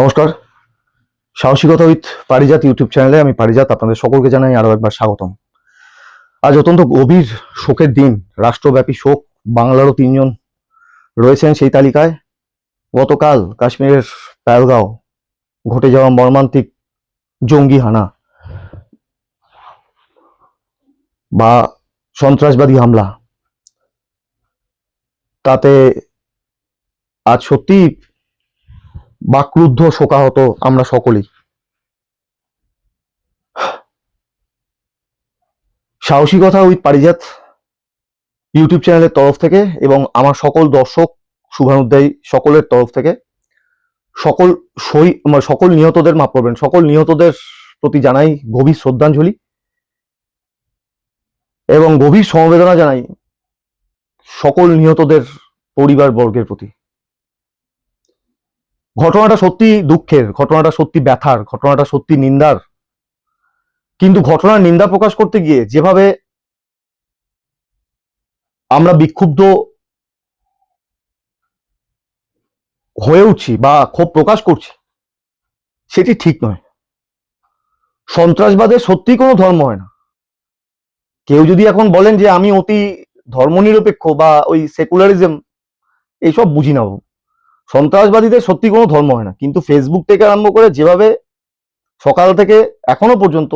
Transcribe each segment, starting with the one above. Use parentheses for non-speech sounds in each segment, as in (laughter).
নমস্কার। সাহসিকতা with Parijat YouTube চ্যানেলে আমি পারিজাত, আপনাদের সকলকে জানাই আরও একবার স্বাগতম। আজ অত্যন্ত গভীর শোকের দিন, রাষ্ট্রব্যাপী শোক, বাংলারও তিনজন রয়েছেন সেই তালিকায়। গতকাল কাশ্মীরের প্যালগাঁও ঘটে যাওয়া মর্মান্তিক জঙ্গি হানা বা সন্ত্রাসবাদী হামলা। তাতে আজ সত্যি বাক্রুদ্ধ শোকাহত আমরা সকলেই। সাহসিকতা উইথ পারিজাত ইউটিউব চ্যানেলের তরফ থেকে এবং আমার সকল দর্শক শুভানুদ্দায়ী সকলের তরফ থেকে। সকল সই মানে সকল নিহতদের মাফ করবেন, সকল নিহতদের প্রতি জানাই গভীর শ্রদ্ধাঞ্জলি এবং গভীর সমবেদনা জানাই সকল নিহতদের পরিবার বর্গের প্রতি। ঘটনাটা সত্যি দুঃখের, ঘটনাটা সত্যি ব্যথার, ঘটনাটা সত্যি নিন্দার। কিন্তু ঘটনার নিন্দা প্রকাশ করতে গিয়ে যেভাবে আমরা বিক্ষুব্ধ হয়ে উঠছি বা ক্ষোভ প্রকাশ করছি, সেটি ঠিক নয়। সন্ত্রাসবাদের সত্যি কোনো ধর্ম হয় না। কেউ যদি এখন বলেন যে আমি অতি ধর্মনিরপেক্ষ বা ওই সেকুলারিজম, এইসব বুঝি না। সন্ত্রাসবাদীদের সত্যি কোনো ধর্ম হয় না। কিন্তু ফেসবুক থেকে আরম্ভ করে যেভাবে সকাল থেকে এখনও পর্যন্ত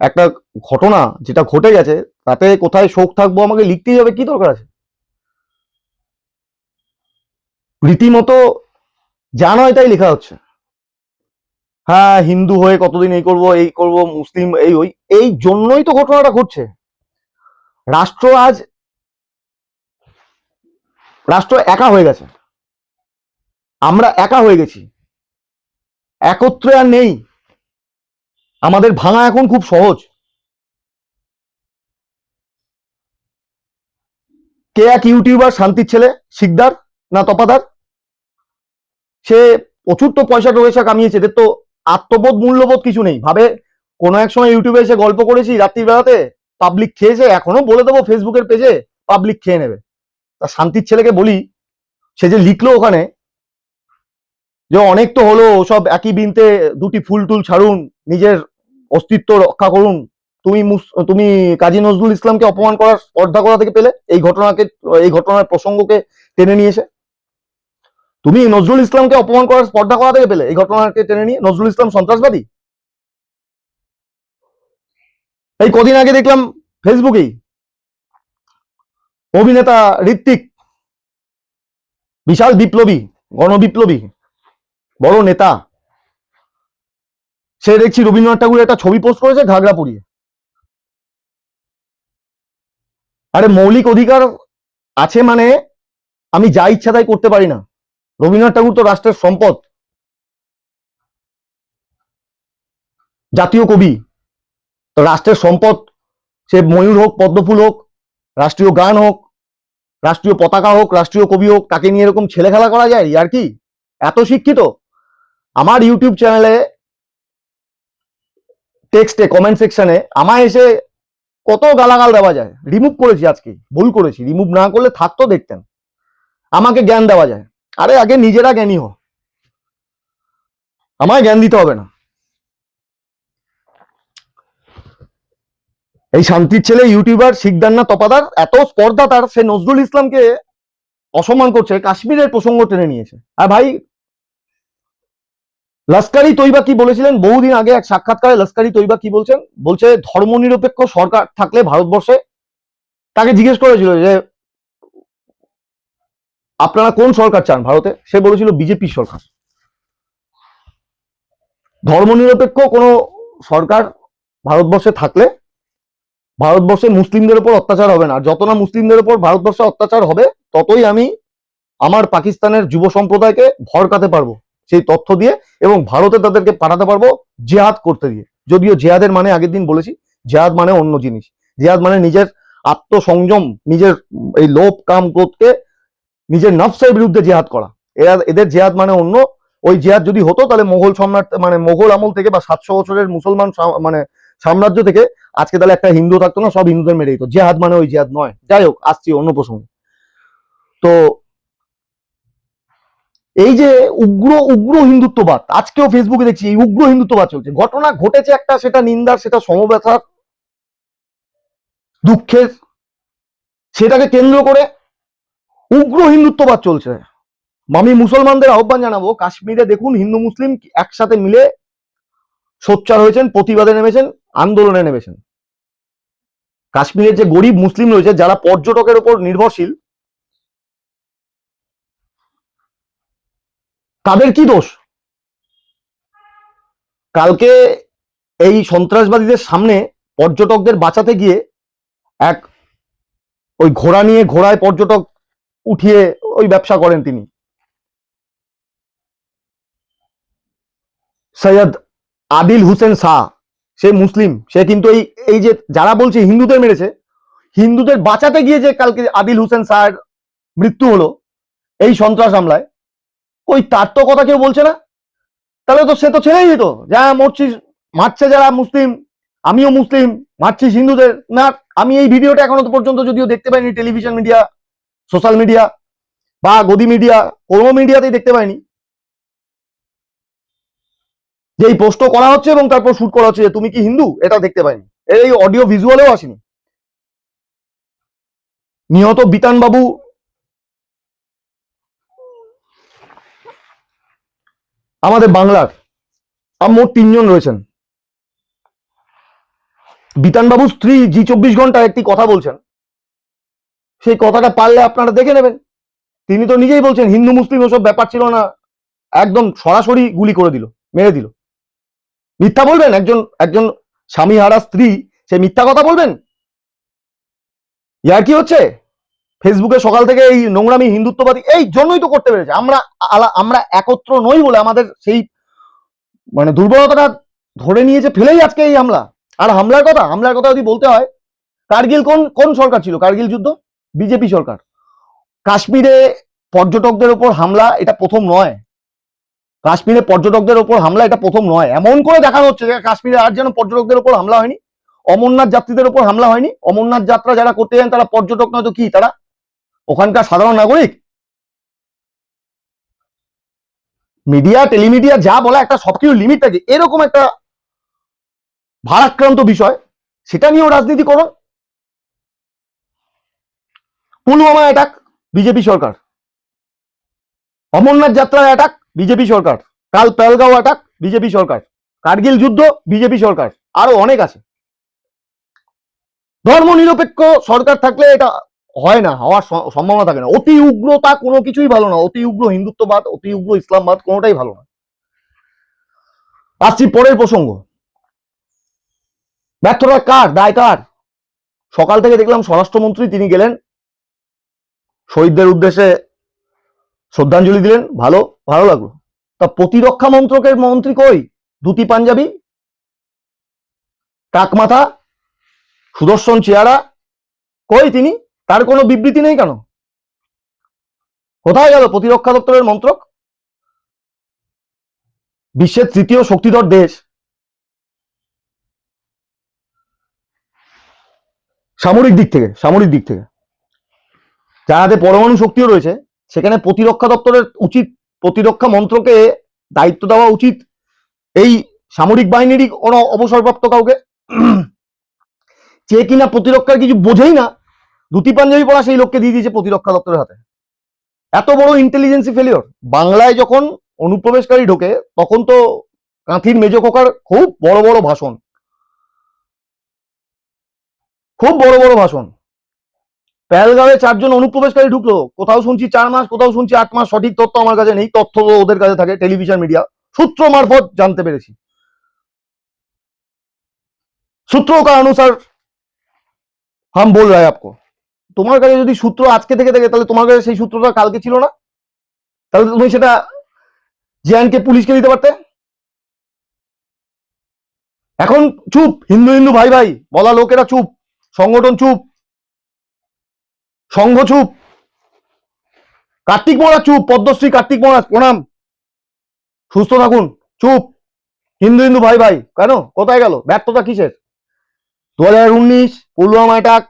একটা ঘটনা যেটা ঘটে গেছে, তাতে কোথায় শোক থাকব আমাকে লিখতেই হবে, কি দরকার আছে? রীতিমতো যা নয় তাই লেখা হচ্ছে। হ্যাঁ হিন্দু হয়ে কতদিন এই করব এই করব, মুসলিম, এই ওই, এই জন্যই তো ঘটনাটা ঘটছে। রাষ্ট্র আজ, রাষ্ট্র একা হয়ে গেছে। আমরা একা হয়ে গেছি। একত্রে আর নেই। আমাদের ভাঙা এখন খুব সহজ। কে এক ইউটিউবার শান্তির ছেলে, শিকদার না তপাদার? সে প্রচুর তো পয়সা টয়সা কামিয়েছে, এদের তো আত্মবোধ মূল্যবোধ কিছু নেই। ভাবে, কোনো এক সময় ইউটিউবে এসে গল্প করেছি রাত্রির বেলাতে পাবলিক খেয়েছে এখনও বলে দেবো ফেসবুকের পেজে পাবলিক খেয়ে নেবে। তা শান্তির ছেলেকে বলি, সে যে লিখলো ওখানে যে অনেক তো হলো, সব একই বিনতে দুটি ফুল টুল ছাড়ুন, নিজের অস্তিত্ব রক্ষা করুন। তুমি তুমি কাজী নজরুল ইসলামকে অপমান করার স্পর্ধা করা থেকে পেলে? এই ঘটনাকে, এই ঘটনার প্রসঙ্গকে টেনে নিয়ে এসে? তুমি নজরুল ইসলামকে অপমান করার স্পর্ধা করা থেকে পেলে? এই ঘটনাকে টেনে নিয়ে? নজরুল ইসলাম সন্ত্রাসবাদী? এই কদিন আগে দেখলাম ফেসবুকেই অভিনেতা ঋত্বিক, বিশাল বিপ্লবী, গণবিপ্লবী। বড় নেতা। সে দেখছি রবীন্দ্রনাথ ঠাকুর একটা ছবি পোস্ট করেছে ঘাগরা পরিয়ে আরে মৌলিক অধিকার আছে মানে আমি যা ইচ্ছা তাই করতে পারি না। রবীন্দ্রনাথ ঠাকুর তো রাষ্ট্রের সম্পদ। জাতীয় কবি। রাষ্ট্রের সম্পদ, সে ময়ূর হোক, পদ্মফুল হোক, রাষ্ট্রীয় গান হোক, রাষ্ট্রীয় পতাকা হোক, রাষ্ট্রীয় কবি হোক, তাকে নিয়ে এরকম ছেলে খেলা করা যায়? আর কি? এত শিক্ষিত? আমার ইউটিউব চ্যানেলে টেক্সটে কমেন্ট সেকশনে আমায় এসে কত গালাগাল দেওয়া যায়। রিমুভ করেছি আজকে, ভুল করেছি। রিমুভ না করলে থাকতো দেখতেন। আমাকে জ্ঞান দেওয়া যায়। আরে আগে নিজেরা জ্ঞানী হো আমায় জ্ঞান দিতে হবে না। এই শান্তির ছেলে ইউটিউবার শিকদার না তপাদার, এত স্পর্ধা তার, সে নজরুল ইসলামকে অসম্মান করছে, কাশ্মীরের প্রসঙ্গ টেনে নিয়েছে। আর ভাই লস্করি তৈবা কি বলেছিলেন? বহুদিন আগে এক সাক্ষাৎকারে লস্করি তৈবা কি বলছেন? বলছে, ধর্মনিরপেক্ষ সরকার থাকলে ভারতবর্ষে? তাকে জিজ্ঞেস করেছিল যে, আপনারা কোন সরকার চান ভারতে? সে বলেছিল, বিজেপি সরকার। ধর্মনিরপেক্ষ কোনো সরকার ভারতবর্ষে থাকলে ভারতবর্ষে মুসলিমদের উপর অত্যাচার হবে না। যত না মুসলিমদের উপর ভারতবর্ষে অত্যাচার হবে, ততই আমি আমার পাকিস্তানের যুব সম্প্রদায়কে ভরকাতে পারব। সেই তথ্য দিয়ে এবং ভারতে তাদেরকে পাঠাতে পারব জেহাদ করতে দিয়ে। যদিও জেহাদের মানে আগের দিন বলেছি, জেহাদ মানে অন্য জিনিস। জেহাদ মানে নিজের আত্মসংযম, নিজের এই লোভ কাম ক্রোধকে নিজের নফসের বিরুদ্ধে জেহাদ করা। এরা, এদের জেহাদ মানে অন্য। ওই জেহাদ যদি হতো, তাহলে মোগল সম্রাট মানে মোগল আমল থেকে বা সাতশো বছরের মুসলমান মানে সাম্রাজ্য থেকে আজকে তাহলে একটা হিন্দু থাকতো না, সব হিন্দুদের মেরে দিত। জেহাদ মানে ওই জেহাদ নয়। যাই হোক, আসছি অন্য প্রসঙ্গে। তো এই যে উগ্র উগ্র হিন্দুত্ববাদ, আজকেও ফেসবুকে দেখছি এই উগ্র হিন্দুত্ববাদ চলছে। ঘটনা ঘটেছে একটা, সেটা নিন্দার, সেটা সমব্যথার দুঃখের, সেটাকে কেন্দ্র করে উগ্র হিন্দুত্ববাদ চলছে। আমি মুসলমানদের আহ্বান জানাব, কাশ্মীরে দেখুন, হিন্দু, মুসলিম একসাথে মিলে সোচ্চার হয়েছেন, প্রতিবাদে নেমেছেন, আন্দোলনে নেমেছেন। কাশ্মীরের যে গরিব মুসলিম রয়েছে, যারা পর্যটকের উপর নির্ভরশীল তাদের কি দোষ? কালকে এই সন্ত্রাসবাদীদের সামনে পর্যটকদের বাঁচাতে গিয়ে এক ওই ঘোড়া নিয়ে ঘোড়ায় পর্যটক উঠিয়ে ওই ব্যবসা করেন তিনি। সৈয়দ আদিল হুসেন শাহ, সে মুসলিম, সে কিন্তু এই এই যে যারা বলছে হিন্দুদের মেরেছে, হিন্দুদের বাঁচাতে গিয়ে যে কালকে আদিল হুসেন শাহের মৃত্যু হলো, এই সন্ত্রাস হামলায় ওই তার তো কথা কেউ বলছে না? তাহলে তো সে তো ছেড়েই যেত যা মরছিস, মারছে যারা মুসলিম, আমিও মুসলিম, মারছিস হিন্দুদের। না, আমি এই ভিডিওটা এখনও পর্যন্ত যদিও দেখতে পাইনি, টেলিভিশন মিডিয়া, সোশ্যাল মিডিয়া, বা গদি মিডিয়া, কোনো মিডিয়াতেই দেখতে পাইনি। যে এই পোস্ট করা হচ্ছে এবং তারপর শুট করা হচ্ছে যে, তুমি কি হিন্দু? এটাও দেখতে পাইনি। এই অডিও ভিজুয়ালেও আসেনি। নিহত বিতান বাবু আমাদের বাংলার মোট তিনজন রয়েছেন। বিতানবাবুর স্ত্রী জি চব্বিশ ঘণ্টা একটি কথা বলছেন। সেই কথাটা পারলে আপনারা দেখে নেবেন। তিনি তো নিজেই বলছেন, হিন্দু মুসলিম ওসব ব্যাপার ছিল না। একদম সরাসরি গুলি করে দিল, মেরে দিল। মিথ্যা বলবেন? একজন একজন স্বামী হারা স্ত্রী সে মিথ্যা কথা বলবেন? ইয়ার কি হচ্ছে? ফেসবুকে সকাল থেকে এই নোংরামি, হিন্দুত্ববাদী, এই জন্যই তো করতে পেরেছে। আমরা আমরা একত্র নই বলে আমাদের সেই মানে দুর্বলতাটা ধরে নিয়েছে ফেলেই আজকে এই হামলা। আর হামলার কথা হামলার কথা যদি বলতে হয়, কার্গিল কোন কোন সরকার ছিল? কার্গিল যুদ্ধ? বিজেপি সরকার। কাশ্মীরে পর্যটকদের উপর হামলা, এটা প্রথম নয়। কাশ্মীরে পর্যটকদের উপর হামলা, এটা প্রথম নয়। এমন করে দেখানো হচ্ছে যে কাশ্মীরে আর যেন পর্যটকদের উপর হামলা হয়নি। অমরনাথ যাত্রীদের উপর হামলা হয়নি। অমরনাথ যাত্রা যারা করতে যান, তারা পর্যটক নয়তো কি? তারা ওখানকার সাধারণ নাগরিক? মিডিয়া, টেলিমিডিয়া, যা বলা একটা সবকিছু লিমিট থাকে, এরকম একটা ভারাক্রান্ত বিষয়, সেটা নিয়েও রাজনীতি করুন পুলওয়ামা অ্যাটাক বিজেপি সরকার। অমরনাথ যাত্রা অ্যাটাক বিজেপি সরকার। কাল পেলগাঁও অ্যাটাক বিজেপি সরকার। কার্গিল যুদ্ধ, বিজেপি সরকার। আরও অনেক আছে। ধর্ম নিরপেক্ষ সরকার থাকলে এটা হয় না, হওয়ার সম্ভাবনা থাকে না। অতি উগ্রতা কোনো কিছুই ভালো না। অতি উগ্র হিন্দুত্ববাদ, অতি উগ্র ইসলামবাদ কোনোটাই ভালো না। আসছি পরের প্রসঙ্গ। ব্যর্থতা কার, দায় কার? সকাল থেকে দেখলাম স্বরাষ্ট্রমন্ত্রী তিনি গেলেন। শহীদদের উদ্দেশ্যে শ্রদ্ধাঞ্জলি দিলেন। ভালো ভালো লাগল। তা প্রতিরক্ষা মন্ত্রকের মন্ত্রী কই? ধুতি, পাঞ্জাবি? টাক মাথা? সুদর্শন চেহারা? কই তিনি? তার কোনো বিবৃতি নেই কেন? কোথায় গেল প্রতিরক্ষা দপ্তরের মন্ত্রক? বিশ্বের তৃতীয় শক্তিধর দেশ। সামরিক দিক থেকে, সামরিক দিক থেকে। যার হাতে পরমাণু শক্তিও রয়েছে, সেখানে প্রতিরক্ষা দপ্তরের উচিত, প্রতিরক্ষা মন্ত্রকে দায়িত্ব দেওয়া উচিত এই সামরিক বাহিনীরই কোনো অবসরপ্রাপ্ত কাউকে। যে কিনা প্রতিরক্ষার কিছু বোঝেই না ধুতি পাঞ্জাবি পড়া সেই লোককে দিয়ে দিয়েছে প্রতিরক্ষা দপ্তরের হাতে এত বড় ইন্টেলিজেন্সি ফেলিওর বাংলায় যখন অনুপ্রবেশকারী ঢোকে তখন তো কাঁথির মেজো খোকার খুব বড় বড় ভাষণ খুব বড় বড় ভাষণ পেহেলগাঁওয়ে চারজন অনুপ্রবেশকারী ঢুকলো কোথাও শুনছি চার মাস কোথাও শুনছি আট মাস সঠিক তথ্য আমার কাছে নেই তথ্য তো ওদের কাছে থাকে টেলিভিশন মিডিয়া সূত্র মারফত জানতে পেরেছি सूत्रों का अनुसार हम बोल रहे हैं आपको তোমার কাছে যদি সূত্র আজকে থেকে থাকে, তাহলে তোমার কাছে সেই সূত্রটা কালকে ছিল না? তাহলে তুমি সেটা জিয়ানকে পুলিশকে দিতে পারতে? এখন চুপ, হিন্দু হিন্দু ভাই ভাই, বলা লোকেরা চুপ, সংগঠন চুপ, সংঘ চুপ, কার্তিক মহারাজ চুপ, পদ্মশ্রী কার্তিক মহারাজ, প্রণাম। সুস্থ থাকুন, চুপ, হিন্দু হিন্দু ভাই ভাই। কেন? কোথায় গেল? ব্যর্থতা কিসের? দু হাজার উনিশ, পুলওয়ামা অ্যাটাক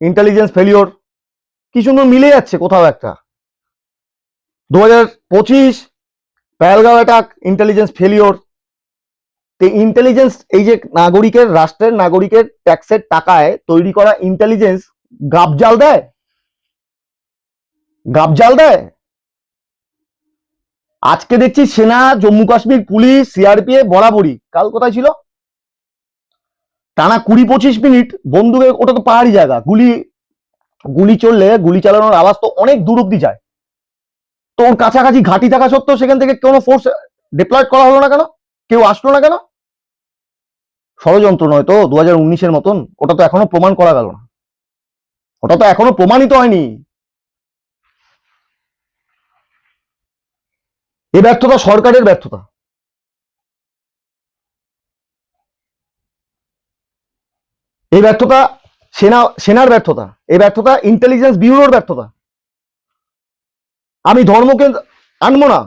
ইন্টেলিজেন্স ফেলিওর কি সুন্দর মিলে যাচ্ছে কোথাও একটা। দু হাজার পঁচিশ পেহেলগাঁও অ্যাটাক ইন্টেলিজেন্স ফেলিওর তো ইন্টেলিজেন্স এই যে নাগরিকের, রাষ্ট্রের নাগরিকের ট্যাক্সের টাকায় তৈরি করা ইন্টেলিজেন্স গাবজাল দেয়? গাবজাল দেয়? আজকে দেখছি সেনা জম্মু কাশ্মীর পুলিশ সিআরপিএফ বরাবরই। কাল কোথায় ছিল? টানা কুড়ি পঁচিশ মিনিট, বন্দুকে, ওটা তো পাহাড়ি জায়গা, গুলি গুলি চললে, গুলি চালানোর আওয়াজ তো অনেক দূর অব্দি যায়। তো ওর কাছাকাছি ঘাঁটি থাকা সত্ত্বেও সেখান থেকে কোনো ফোর্স ডিপ্লয়েড করা হলো না কেন? কেউ আসলো না কেন? ষড়যন্ত্র নয় তো দু হাজার উনিশের মতন, ওটা তো এখনও প্রমাণ করা গেল না। ওটা তো এখনও প্রমাণিত হয়নি। এ ব্যর্থতা সরকারের ব্যর্থতা। এই ব্যর্থতা সেনা, সেনার ব্যর্থতা, এই ব্যর্থতা ইন্টেলিজেন্স ব্যুরোর ব্যর্থতা। আমি ধর্মকে আনব না।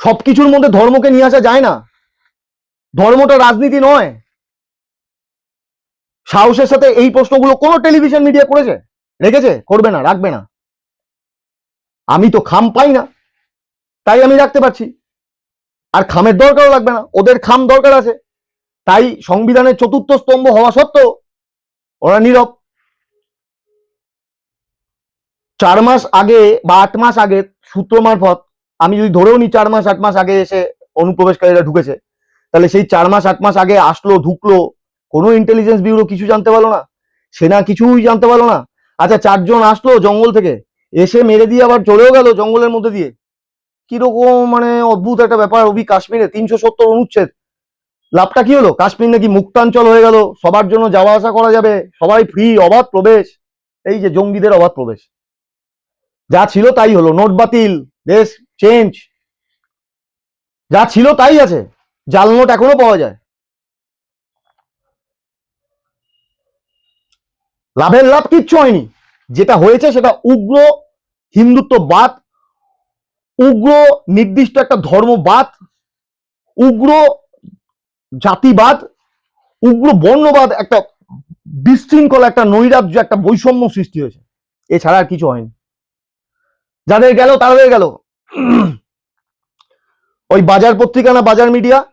সবকিছুর মধ্যে ধর্মকে নিয়ে আসা যায় না। ধর্মটা রাজনীতি নয়। সাহসের সাথে এই প্রশ্নগুলো কোনো টেলিভিশন মিডিয়া করেছে, রেখেছে, করবে না, রাখবে না। আমি তো খাম পাই না। তাই আমি রাখতে পারছি। আর খামের দরকারও লাগবে না। ওদের খাম দরকার আছে। তাই সংবিধানের চতুর্থ স্তম্ভ হওয়া সত্ত্বেও ওরা নীরব। চার মাস আগে বা আট মাস আগে সূত্র মারফত, আমি যদি ধরেও নি চার মাস আট মাস আগে এসে অনুপ্রবেশকারীরা ঢুকেছে, তাহলে সেই চার মাস আট মাস আগে আসলো, ঢুকলো, কোনো ইন্টেলিজেন্স ব্যুরো কিছু জানতে পারল না? সেনা কিছুই জানতে পারল না? আচ্ছা চারজন আসলো জঙ্গল থেকে, এসে মেরে দিয়ে আবার চলেও গেল জঙ্গলের মধ্যে দিয়ে। কীরকম মানে অদ্ভুত একটা ব্যাপার, অভি কাশ্মীরে তিনশো সত্তর অনুচ্ছেদ। লাভটা কি হলো? কাশ্মীর নাকি মুক্তাঞ্চল হয়ে গেল। সবার জন্য যাওয়া আসা করা যাবে। সবাই ফ্রি অবাধ প্রবেশ। এই যে জঙ্গিদের অবাধ প্রবেশ। যা ছিল তাই হলো। নোট বাতিল। দেশ চেঞ্জ যা ছিল তাই আছে। জাল নোট এখনও পাওয়া যায়। লাভের লাভ কিচ্ছু হয়নি। যেটা হয়েছে সেটা উগ্র হিন্দুত্ববাদ, উগ্র নির্দিষ্ট একটা ধর্মবাদ, উগ্র জাতিবাদ, উগ্র বর্ণবাদ, একটা বিশৃঙ্খলা, একটা নৈরাজ্য, একটা বৈষম্য সৃষ্টি হয়েছে। এছাড়া আর কিছু হয়নি। যাদের গেল তাদের গেল। ওই বাজার পত্রিকা না বাজার মিডিয়া?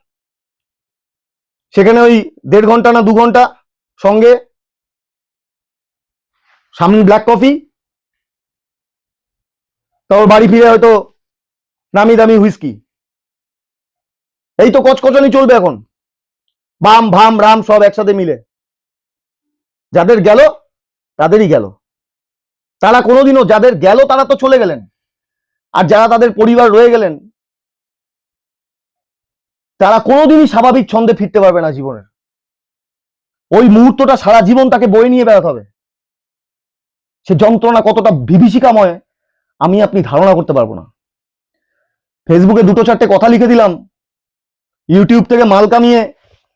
সেখানে ওই দেড় ঘণ্টা না দু ঘণ্টা সঙ্গে সামনে ব্ল্যাক কফি তারপর বাড়ি ফিরে হয়তো নামি দামি হুইস্কি এই তো কচকচানি চলবে এখন। বাম, ভাম, রাম সব একসাথে মিলে। যাদের গেল, তাদেরই গেল। তারা কোনোদিনও যাদের গেল, তারা তো চলে গেলেন। আর যারা তাদের পরিবার রয়ে গেলেন, তারা কোনোদিনই স্বাভাবিক ছন্দে ফিরতে পারবে না জীবনের। ওই মুহূর্তটা সারা জীবন তাকে বয়ে নিয়ে বেড়াতে হবে। সে যন্ত্রণা কতটা বিভীষিকাময়, আমি আপনি ধারণা করতে পারব না। ফেসবুকে দুটো চারটে কথা লিখে দিলাম। ইউটিউব থেকে মাল কামিয়ে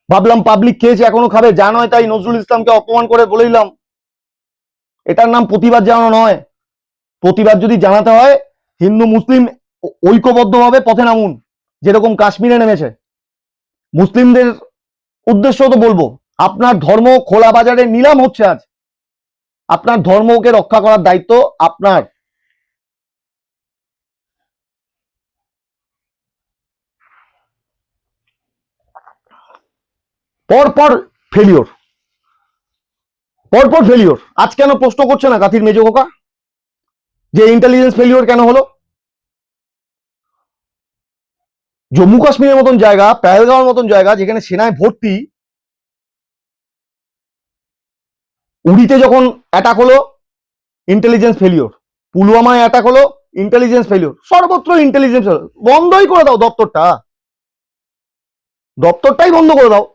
ভাবলাম পাবলিক খেয়েছে, এখনও খাবে, যা নয় তাই নজরুল ইসলামকে অপমান করে বলে দিলাম। এটার নাম প্রতিবাদ জানানো নয়। প্রতিবাদ যদি জানাতে হয়, হিন্দু, মুসলিম ঐক্যবদ্ধভাবে পথে নামুন, যেরকম কাশ্মীরে নেমেছে। মুসলিমদের উদ্দেশ্য তো বলব, আপনার ধর্ম খোলা বাজারে নিলাম হচ্ছে আজ। আপনার ধর্মকে রক্ষা করার দায়িত্ব আপনার। পরপর ফেলিওর পরপর ফেলিওর আজ কেন প্রশ্ন করছে না কাথির মেজো খোকা? যে ইন্টেলিজেন্স ফেলিওর কেন হলো? জম্মু কাশ্মীরের মতন জায়গা পেহেলগাঁওয়ের মতন জায়গা, যেখানে সেনায় ভর্তি, উড়িতে যখন অ্যাটাক হলো ইন্টেলিজেন্স ফেলিওর পুলওয়ামায় অ্যাটাক হলো ইন্টেলিজেন্স ফেলিওর সর্বত্র ইন্টেলিজেন্স বন্ধই করে দাও দপ্তরটা। দপ্তরটাই বন্ধ করে দাও।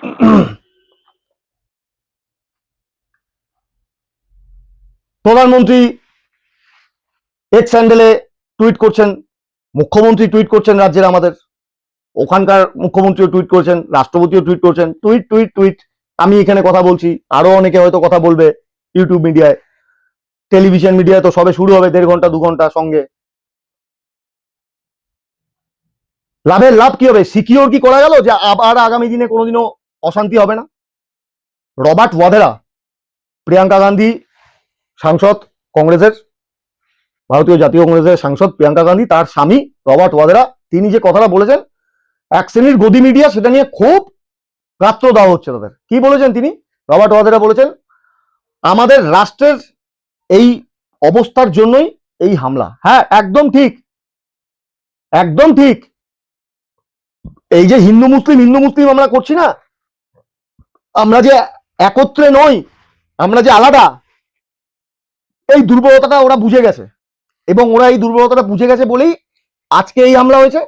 (clears throat) প্রধানমন্ত্রী এক্স স্যান্ডেলে টুইট করছেন, মুখ্যমন্ত্রী টুইট করছেন রাজ্যের আমাদের, ওখানকার মুখ্যমন্ত্রীও টুইট করেছেন, রাষ্ট্রপতিও টুইট করছেন টুইট টুইট টুইট আমি এখানে কথা বলছি, আরও অনেকে হয়তো কথা বলবে ইউটিউব মিডিয়ায় টেলিভিশন মিডিয়ায় তো সবে শুরু হবে, দেড় ঘণ্টা, দু ঘণ্টা সঙ্গে। লাভের লাভ কি হবে? সিকিওর কি করা গেল যে আবার আগামী দিনে কোনোদিনও অশান্তি হবে না। রবার্ট ওয়াধেরা, প্রিয়াঙ্কা গান্ধী সাংসদ কংগ্রেসের, ভারতীয় জাতীয় কংগ্রেসের সাংসদ প্রিয়াঙ্কা গান্ধী, তার স্বামী রবার্ট ওয়াদেরা তিনি যে কথাটা বলেছেন, এক শ্রেণির গদি মিডিয়া সেটা নিয়ে খুব গাত্র দেওয়া হচ্ছে তাদের। কি বলেছেন তিনি? রবার্ট ওয়াদেরা বলেছেন, আমাদের রাষ্ট্রের এই অবস্থার জন্যই এই হামলা। হ্যাঁ একদম ঠিক। একদম ঠিক। এই যে হিন্দু মুসলিম হিন্দু মুসলিম আমরা করছি না আমরা যে একত্রে নই, আমরা যে আলাদা, এই দুর্বলতাটা ওরা বুঝে গেছে। এবং ওরা এই দুর্বলতাটা বুঝে গেছে বলেই আজকে এই হামলা হয়েছে।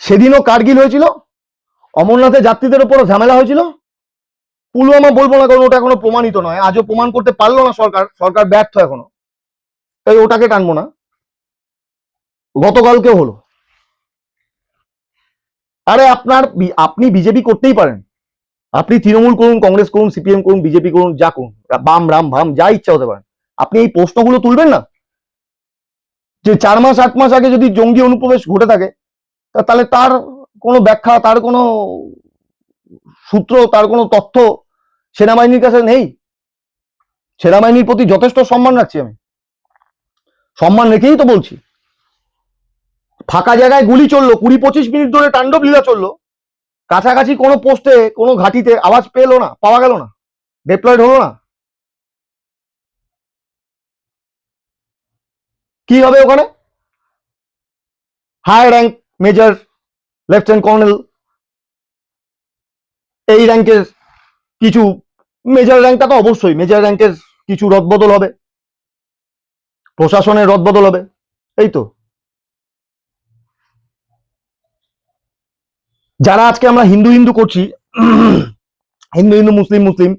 সেদিনও কার্গিল হয়েছিল, অমরনাথের যাত্রীদের উপরও ঝামেলা হয়েছিল। পুলওয়ামা বলব না, কারণ ওটা এখনও প্রমাণিত নয়। আজও প্রমাণ করতে পারল না সরকার সরকার ব্যর্থ এখনও। তাই ওটাকে টানবো না। গতকালকেও হলো। আরে আপনার আপনি বিজেপি করতেই পারেন। আপনি তৃণমূল করুন, কংগ্রেস করুন, সিপিএম করুন, বিজেপি করুন, যা করুন বাম, রাম, ভাম, যা ইচ্ছা হতে পারেন আপনি এই প্রশ্নগুলো তুলবেন না? যে চার মাস, আট মাস আগে যদি জঙ্গি অনুপ্রবেশ ঘটে থাকে তাহলে তার কোনো ব্যাখ্যা, তার কোনো সূত্র, তার কোনো তথ্য সেনাবাহিনীর কাছে নেই? সেনাবাহিনীর প্রতি যথেষ্ট সম্মান রাখছি আমি। সম্মান রেখেই তো বলছি। ফাঁকা জায়গায় গুলি চলল, কুড়ি পঁচিশ মিনিট ধরে তাণ্ডব, লীলা চলল। কাছাকাছি কোনো পোস্টে কোনো ঘাটিতে আওয়াজ পেল না, পাওয়া গেল না ডিপ্লয়েড হলো না। কি হবে ওখানে? High rank major lieutenant colonel এই র্যাঙ্কের কিছু মেজর র্যাঙ্কটা তো অবশ্যই মেজর র্যাঙ্কের কিছু রদবদল হবে। প্রশাসনের রদবদল হবে, এই তো। যারা আজকে আমরা হিন্দু হিন্দু করছি, হিন্দু হিন্দু, মুসলিম মুসলিম,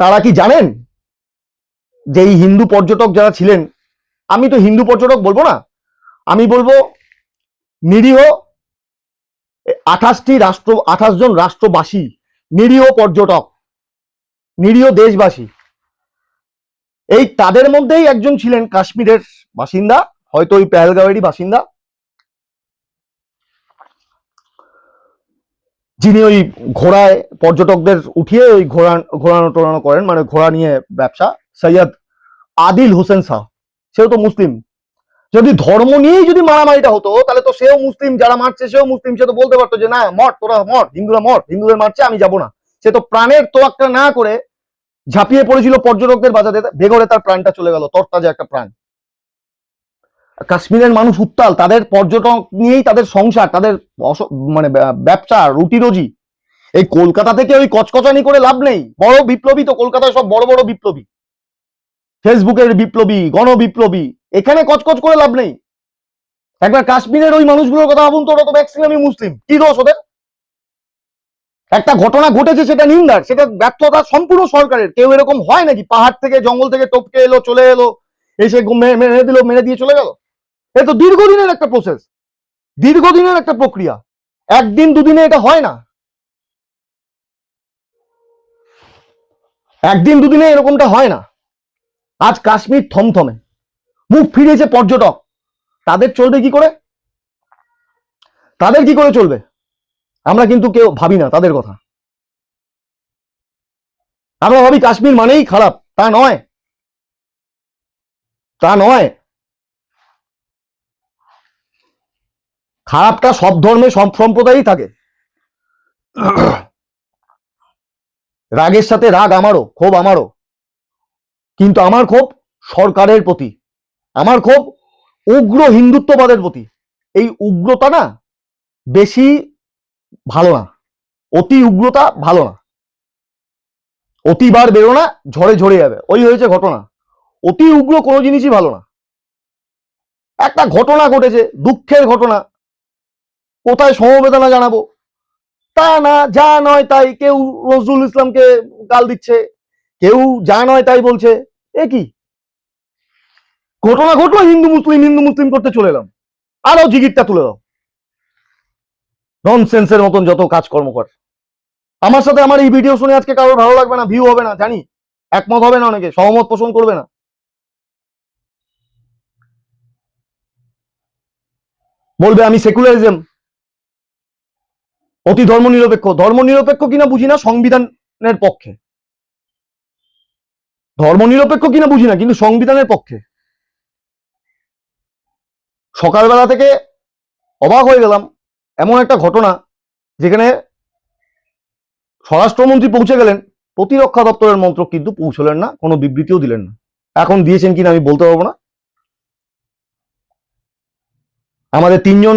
তারা কি জানেন যে এই হিন্দু পর্যটক যারা ছিলেন, আমি তো হিন্দু পর্যটক বলব না, আমি বলব নিরীহ আঠাশটি রাষ্ট্র, আঠাশ জন রাষ্ট্রবাসী, নিরীহ পর্যটক, নিরীহ দেশবাসী। এই তাদের মধ্যেই একজন ছিলেন কাশ্মীরের বাসিন্দা, হয়তো ওই পেহেলগাঁওয়েরই বাসিন্দা। যিনি ওই ঘোড়ায় পর্যটকদের উঠিয়ে ওই ঘোড়া ঘোরানো টোরানো করেন মানে ঘোড়া নিয়ে ব্যবসা, সৈয়দ আদিল হোসেন শাহ। সেও তো মুসলিম। যদি ধর্ম নিয়েই যদি মারামারিটা হতো, তাহলে তো সেও মুসলিম, যারা মারছে সেও মুসলিম। সে তো বলতে পারতো যে, না, মর, তোরা মর, হিন্দুরা মর, হিন্দুদের মারছে, আমি যাব না। সে তো প্রাণের তোয়াক্কা না করে ঝাঁপিয়ে পড়েছিল পর্যটকদের বাজাতে বেগরে তার প্রাণটা চলে গেল, তরতাজা একটা প্রাণ। কাশ্মীরের মানুষ উত্তাল, তাদের পর্যটক নিয়েই তাদের সংসার, তাদের মানে ব্যবসা, রুটি রোজি। এই কলকাতা থেকে ওই কচকচানি করে লাভ নেই। বড় বিপ্লবী তো কলকাতায় সব বড় বড় বিপ্লবী। ফেসবুকের বিপ্লবী গণ বিপ্লবী এখানে কচকচ করে লাভ নেই। একবার কাশ্মীরের ওই মানুষগুলোর কথা ভাবুন তো, ওরা তো ম্যাক্সিমামই মুসলিম। কি দোষ ওদের? একটা ঘটনা ঘটেছে, সেটা নিন্দার, সেটা ব্যর্থতা সম্পূর্ণ সরকারের। কেউ এরকম হয় নাকি? পাহাড় থেকে, জঙ্গল থেকে টপকে এলো, চলে এলো, এসে মেরে দিল, মেরে দিয়ে চলে গেল? এ তো দীর্ঘদিনের একটা প্রসেস দীর্ঘদিনের একটা প্রক্রিয়া। একদিন দুদিনে এটা হয় না। একদিন দুদিনে এরকমটা হয় না। আজ কাশ্মীর থমথমে। মুখ ফিরেছে পর্যটক। তাদের চলবে কি করে? তাদের কি করে চলবে? আমরা কিন্তু কেউ ভাবি না তাদের কথা। আমরা ভাবি কাশ্মীর মানেই খারাপ। তা নয়। তা নয়। খারাপটা সব ধর্মে সব সম্প্রদায়ই থাকে। রাগের সাথে রাগ আমারও, ক্ষোভ আমারও। কিন্তু আমার ক্ষোভ সরকারের প্রতি। আমার ক্ষোভ উগ্র হিন্দুত্ববাদের প্রতি। এই উগ্রতা না বেশি ভালো না। অতি উগ্রতা ভালো না। অতিবার বেরো না ঝড়ে ঝরে যাবে। ওই হয়েছে ঘটনা। অতি উগ্র কোনো জিনিসই ভালো না। একটা ঘটনা ঘটেছে, দুঃখের ঘটনা। কোথায় সমবেদনা জানাব? তা না, যা নয় তাই কেউ নজরুল ইসলামকে গাল দিচ্ছে, কেউ যা নয় তাই বলছে। এ কি? ঘটনা ঘটলো, হিন্দু মুসলিম হিন্দু মুসলিম করতে চলে এলাম। আরও জিগিরটা তুলে দাও। ননসেন্সের মতন যত কাজকর্ম কর। আমার সাথে আমার এই ভিডিও শুনে আজকে কারোর ভালো লাগবে না ভিউ হবে না, জানি। একমত হবে না অনেকে, সহমত পোষণ করবে না। বলবে, আমি সেকুলারিজম অতি ধর্ম নিরপেক্ষ ধর্ম নিরপেক্ষ কিনা বুঝি না, সংবিধানের পক্ষে। ধর্মনিরপেক্ষ কিনা বুঝি না, কিন্তু সংবিধানের পক্ষে। সকালবেলা থেকে অবাক হয়ে গেলাম, এমন একটা ঘটনা যেখানে স্বরাষ্ট্রমন্ত্রী পৌঁছে গেলেন, প্রতিরক্ষা দপ্তরের মন্ত্রক কিন্তু পৌঁছলেন না, কোনো বিবৃতিও দিলেন না। এখন দিয়েছেন কিনা আমি বলতে পারব না। আমাদের তিনজন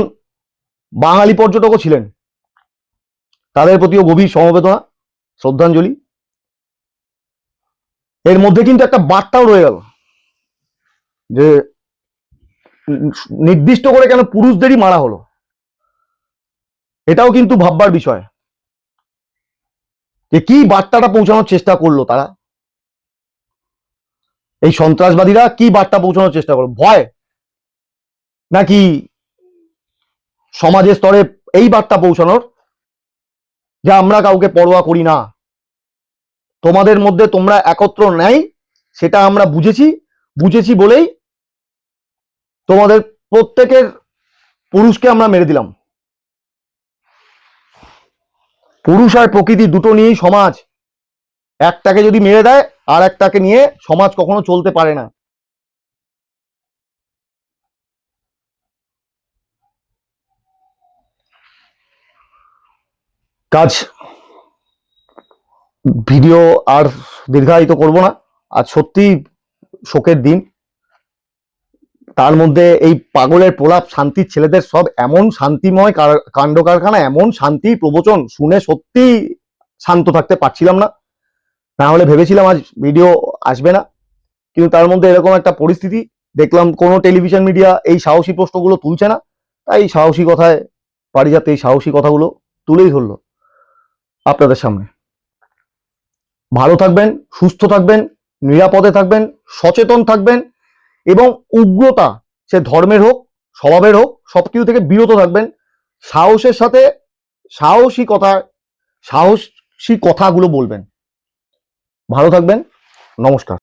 বাঙালি পর্যটকও ছিলেন। তাদের প্রতিও গভীর সমবেদনা, শ্রদ্ধাঞ্জলি। এর মধ্যে কিন্তু একটা বার্তাও রয়ে গেল যে নির্দিষ্ট করে কেন পুরুষদেরই মারা হলো। এটাও কিন্তু ভাববার বিষয়। যে কি বার্তাটা পৌঁছানোর চেষ্টা করল তারা? এই সন্ত্রাসবাদীরা কি বার্তা পৌঁছানোর চেষ্টা করল? ভয়? নাকি সমাজের স্তরে এই বার্তা পৌঁছানোর যে আমরা কাউকে পরোয়া করি না। তোমাদের মধ্যে তোমরা একত্র নেই, সেটা আমরা বুঝেছি। বুঝেছি বলেই তোমাদের প্রত্যেকের পুরুষকে আমরা মেরে দিলাম। পুরুষ আর প্রকৃতি দুটো নিয়েই সমাজ। একটাকে যদি মেরে দেয় আর একটাকে নিয়ে সমাজ কখনো চলতে পারে না। কাজ, ভিডিও আর দীর্ঘায়িত করব না। আর সত্যি শোকের দিন। তার মধ্যে এই পাগলের প্রলাপ, শান্তির ছেলেদের সব এমন শান্তিময় কাণ্ড কারখানা এমন শান্তি প্রবচন শুনে সত্যি শান্ত থাকতে পারছিলাম না। না হলে ভেবেছিলাম আজ ভিডিও আসবে না। কিন্তু তার মধ্যে এরকম একটা পরিস্থিতি, দেখলাম কোনো টেলিভিশন মিডিয়া এই সাহসী প্রশ্নগুলো তুলছে না। তাই সাহসী কথায়, পারিজাতে এই সাহসী কথাগুলো তুলেই ধরলো। আপনাদের সামনে। ভালো থাকবেন, সুস্থ থাকবেন, নিরাপদে থাকবেন, সচেতন থাকবেন এবং উগ্রতা সে ধর্মের হোক, স্বভাবের হোক সব কিছু থেকে বিরত থাকবেন। সাহসের সাথে সাহসী কথা সাহসী কথাগুলো বলবেন। ভালো থাকবেন, নমস্কার।